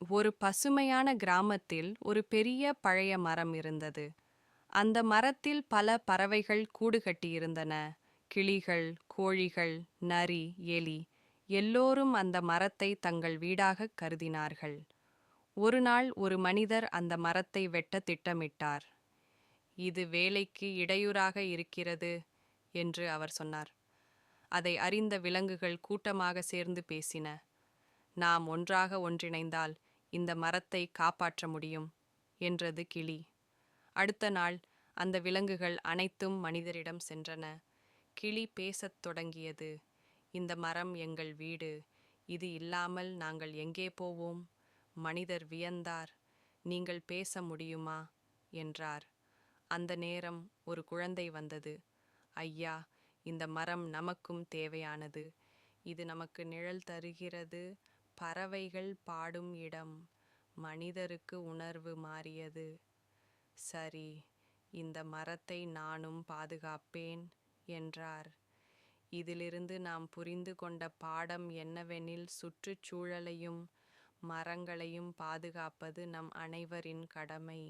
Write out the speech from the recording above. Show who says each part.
Speaker 1: ஒரு பசுமையான கிராமத்தில் ஒரு பெரிய பழைய மரம் இருந்தது. அந்த மரத்தில் பல பறவைகள் கூடு கட்டியிருந்தன. கிளிகள் கோழிகள் நரி எலி எல்லோரும் அந்த மரத்தை தங்கள் வீடாகக் கருதினார்கள். ஒரு நாள் ஒரு மனிதர் அந்த மரத்தை வெட்ட திட்டமிட்டார். இது வேலைக்கு இடையூறாக இருக்கிறது என்று அவர் சொன்னார். அதை அறிந்த விலங்குகள் கூட்டமாக சேர்ந்து பேசின. நாம் ஒன்றாக ஒன்றிணைந்தால் இந்த மரத்தை காப்பாற்ற முடியும்? என்றது கிளி. அடுத்த நாள் அந்த விலங்குகள் அனைத்தும் மனிதரிடம் சென்றன. கிளி பேசத் தொடங்கியது. இந்த மரம் எங்கள் வீடு. இது இல்லாமல் நாங்கள் எங்கே போவோம்? மனிதர் வியந்தார். நீங்கள் பேச முடியுமா? என்றார். அந்த நேரம் ஒரு குழந்தை வந்தது. ஐயா இந்த மரம் நமக்கும் தேவையானது. இது நமக்கு நிழல் தருகிறது. பறவைகள் பாடும் இடம் மனிதருக்கு உணர்வு மாறியது. சரி இந்த மரத்தை நானும் பாதுகாப்பேன் என்றார். இதிலிருந்து நாம் புரிந்து கொண்ட பாடம் என்னவெனில் சுற்றுச்சூழலையும் மரங்களையும் பாதுகாப்பது நம் அனைவரின் கடமை.